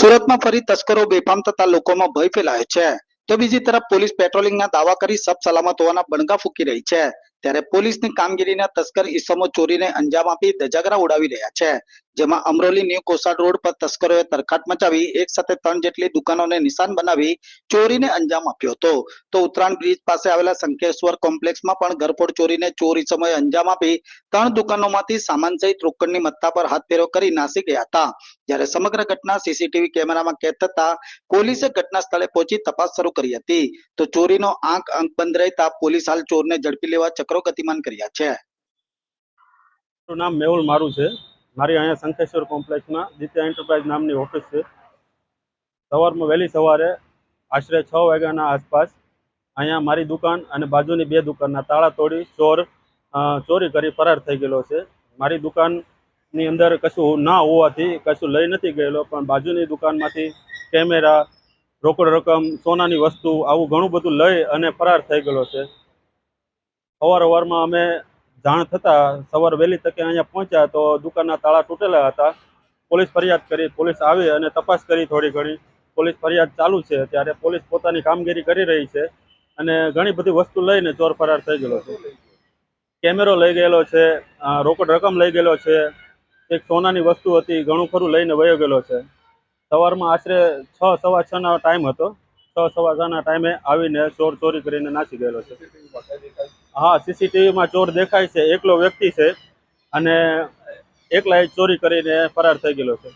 સુરતમાં ફરી તસ્કરો, બેફામ થતા લોકોમાં ભય ફેલાયો છે. તો બીજી તરફ પોલીસ પેટ્રોલિંગના દાવા કરી સબ સલામત હોવાના બણગા ફૂંકી રહી છે. ત્યારે પોલીસની કામગીરીના તસ્કર ઇસમો ચોરીને અંજામ આપી ધજાગરા ઉડાવી રહ્યા છે. જેમાં અમરોલી ન્યુ કોસાડ રોડ પર તસ્કરોએ તરખાટ મચાવી એક સાથે ત્રણ જેટલી દુકાનોને નિશાન બનાવી ચોરીને અંજામ આપ્યો હતો. તો ઉત્તરાયણ બ્રિજ પાસે આવેલા સંકેશ્વર કોમ્પ્લેક્સમાં પણ ઘરફોડ ચોરીને ચોરી સમયે અંજામ આપી ત્રણ દુકાનોમાંથી સામાન સહિત રોકડની મત્તા પર હાથ ફેરો કરી નાસી ગયા હતા. જ્યારે સમગ્ર ઘટના સીસીટીવી કેમેરામાં કેદ થતા પોલીસે ઘટના સ્થળે પહોંચી તપાસ શરૂ કરી હતી. તો ચોરીનો આંક અંક બંધ રહેતા પોલીસ હાલ ચોરને ઝડપી લેવા ચક્રો ગતિમાન કર્યા છે. મારું નામ મેહુલ મારું છે. મારી અહીંયા શંખેશ્વર કોમ્પ્લેક્સમાં દિત્યા એન્ટરપ્રાઇઝ નામની ઓફિસ છે. સવારમાં વહેલી સવારે આશરે છ વાગ્યાના આસપાસ અહીંયા મારી દુકાન અને બાજુની બે દુકાનના તાળા તોડી ચોર ચોરી કરી ફરાર થઈ ગયેલો છે. મારી દુકાનની અંદર કશું ના હોવાથી કશું લઈ નથી ગયેલો, પણ બાજુની દુકાનમાંથી કેમેરા, રોકડ રકમ, સોનાની વસ્તુ આવું ઘણું બધું લઈ અને ફરાર થઈ ગયેલો છે. અવાર અવારમાં અમે જાણ થતાં સવાર વહેલી તકે અહીંયા પહોંચ્યા તો દુકાનના તાળા તૂટેલા હતા. પોલીસ ફરિયાદ કરી, પોલીસ આવી અને તપાસ કરી થોડી ઘણી. પોલીસ ફરિયાદ ચાલુ છે ત્યારે પોલીસ પોતાની કામગીરી કરી રહી છે અને ઘણી બધી વસ્તુ લઈને ચોર ફરાર થઈ ગયેલો છે. કેમેરો લઈ ગયેલો છે રોકડ રકમ લઈ ગયેલો છે, એક સોનાની વસ્તુ હતી, ઘણું ખરું લઈને વયો ગયેલો છે. સવારમાં આશરે છ, સવા છ નો ટાઈમ હતો. છ, સવા છ ટાઈમે આવીને ચોર ચોરી કરીને નાસી ગયેલો છે. હા સીસીટીવીમાં ચોર દેખાય છે, એકલો વ્યક્તિ છે અને એકલા ચોરી કરીને ફરાર થઈ ગયેલો છે.